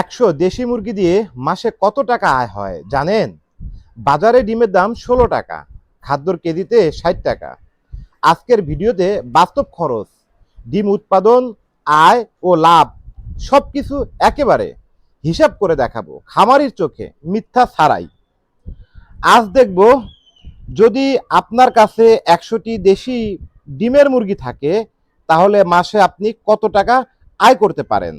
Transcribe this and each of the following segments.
একশো দেশি মুরগি দিয়ে মাসে কত টাকা আয় হয় জানেন? বাজারে ডিমের দাম ষোলো টাকা, খাদ্যর কেজিতে ষাট টাকা। আজকের ভিডিওতে বাস্তব খরচ, ডিম উৎপাদন, আয় ও লাভ সব কিছু একেবারে হিসাব করে দেখাবো খামারির চোখে, মিথ্যা ছাড়াই। আজ দেখব যদি আপনার কাছে একশোটি দেশি ডিমের মুরগি থাকে, তাহলে মাসে আপনি কত টাকা আয় করতে পারেন।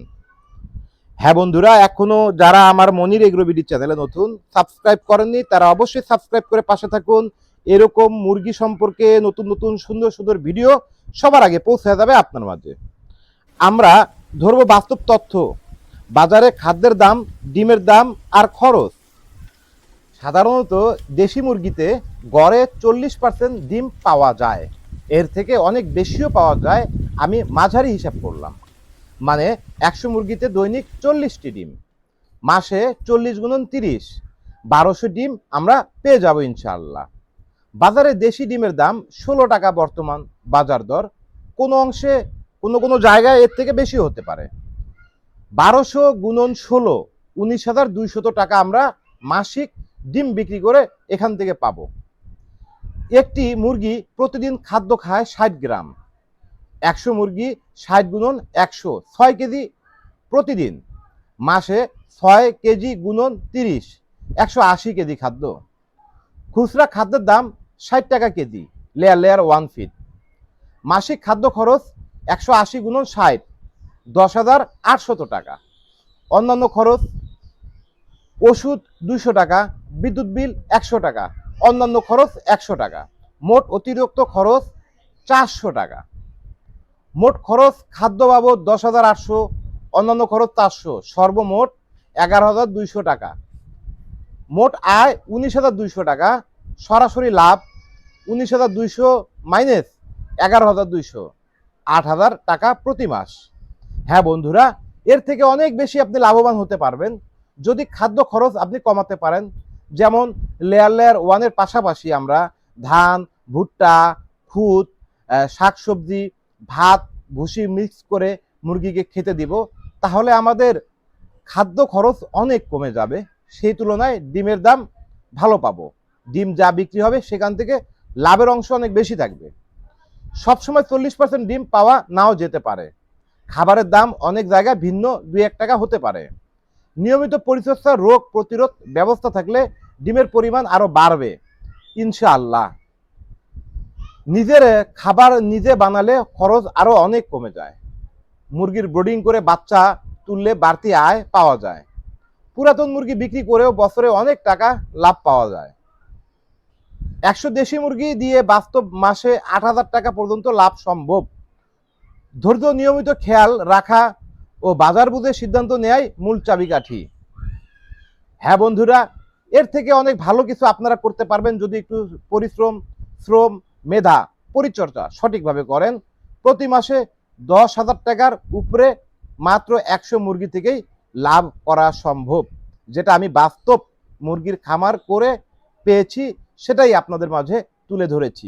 হ্যাঁ বন্ধুরা, এখনও যারা আমার মনির এগ্রো বিডি চ্যানেলে নতুন সাবস্ক্রাইব করেননি, তারা অবশ্যই সাবস্ক্রাইব করে পাশে থাকুন। এরকম মুরগি সম্পর্কে নতুন নতুন, সুন্দর সুন্দর ভিডিও সবার আগে পৌঁছে যাবে আপনার মাঝে। আমরা ধরবো বাস্তব তথ্য। বাজারে খাদ্যের দাম, ডিমের দাম আর খরচ। সাধারণত দেশি মুরগিতে গড়ে চল্লিশ পার্সেন্ট ডিম পাওয়া যায়। এর থেকে অনেক বেশিও পাওয়া যায়, আমি মাঝারি হিসাব করলাম। মানে একশো মুরগিতে দৈনিক চল্লিশটি ডিম। মাসে চল্লিশ গুণন তিরিশ। বারোশো ডিম আমরা পেয়ে যাব ইনশাআল্লাহ। বাজারে দেশি ডিমের দাম ষোলো টাকা বর্তমান বাজার দর। কোনো অংশে, কোনো কোনো জায়গায় এর থেকে বেশি হতে পারে। বারোশো গুণন ষোলো, উনিশ হাজার দুইশত টাকা আমরা মাসিক ডিম বিক্রি করে এখান থেকে পাবো। একটি মুরগি প্রতিদিন খাদ্য খায় ষাট গ্রাম। একশো মুরগি ষাট গুণন একশো, ছয় কেজি প্রতিদিন। মাসে ছয় কেজি গুণন তিরিশ, একশো আশি কেজি খাদ্য। খুচরা খাদ্যের দাম ষাট টাকা KG layer layer one feet মাসিক খাদ্য খরচ একশো আশি গুণন ষাট, দশ হাজার আটশত টাকা। অন্যান্য খরচ ওষুধ দুইশো টাকা, বিদ্যুৎ বিল একশো টাকা, অন্যান্য খরচ একশো টাকা। মোট অতিরিক্ত খরচ চারশো টাকা। মোট খরচ খাদ্য বাবদ দশ হাজার আটশো, অন্যান্য খরচ চারশো, সর্বমোট এগারো হাজার দুইশো টাকা। মোট আয় উনিশ হাজার দুইশো টাকা, সরাসরি লাভ উনিশ হাজার দুইশো মাইনাস এগারো হাজার দুইশো, আট হাজার টাকা প্রতি মাস। হ্যাঁ বন্ধুরা, এর থেকে অনেক বেশি আপনি লাভবান হতে পারবেন যদি খাদ্য খরচ আপনি কমাতে পারেন। যেমন লেয়ার লেয়ার ওয়ানের পাশাপাশি আমরা ধান, ভুট্টা, খুদ শাকসবজি ভাত, ভুসি মিক্স করে মুরগিকে খেতে দিব, তাহলে আমাদের খাদ্য খরচ অনেক কমে যাবে। সেই তুলনায় ডিমের দাম ভালো পাবো। ডিম যা বিক্রি হবে সেখান থেকে লাভের অংশ অনেক বেশি থাকবে। সবসময় চল্লিশ পার্সেন্ট ডিম পাওয়া নাও যেতে পারে। খাবারের দাম অনেক জায়গায় ভিন্ন দুই এক টাকা হতে পারে। নিয়মিত পরিচর্যা, রোগ প্রতিরোধ ব্যবস্থা থাকলে ডিমের পরিমাণ আরও বাড়বে। ইনশাআল্লাহ। নিজের খাবার নিজে বানালে খরচ আরও অনেক কমে যায়। মুরগির ব্রোডিং করে বাচ্চা তুললে বাড়তি আয় পাওয়া যায়। পুরাতন মুরগি বিক্রি করেও বছরে অনেক টাকা লাভ পাওয়া যায়। একশো দেশি মুরগি দিয়ে বাস্তব মাসে আট হাজার টাকা পর্যন্ত লাভ সম্ভব। ধৈর্য নিয়মিত খেয়াল রাখা ও বাজার বুঝে সিদ্ধান্ত নেয়াই মূল চাবিকাঠি। হ্যাঁ বন্ধুরা, এর থেকে অনেক ভালো কিছু আপনারা করতে পারবেন যদি একটু পরিশ্রম, শ্রম মেধা পরিচর্যা সঠিকভাবে করেন। প্রতি মাসে দশ হাজার টাকার উপরে মাত্র একশো মুরগি থেকেই লাভ করা সম্ভব। যেটা আমি বাস্তব মুরগির খামার করে পেয়েছি, সেটাই আপনাদের মাঝে তুলে ধরেছি।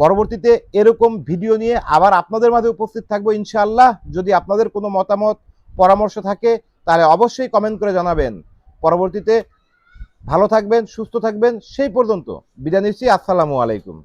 পরবর্তীতে এরকম ভিডিও নিয়ে আবার আপনাদের মাঝে উপস্থিত থাকব ইনশাআল্লাহ। যদি আপনাদের কোনো মতামত, পরামর্শ থাকে, তাহলে অবশ্যই কমেন্ট করে জানাবেন। পরবর্তীতে ভালো থাকবেন, সুস্থ থাকবেন, সেই পর্যন্ত। বিদায় নিচ্ছি, আসসালামু আলাইকুম।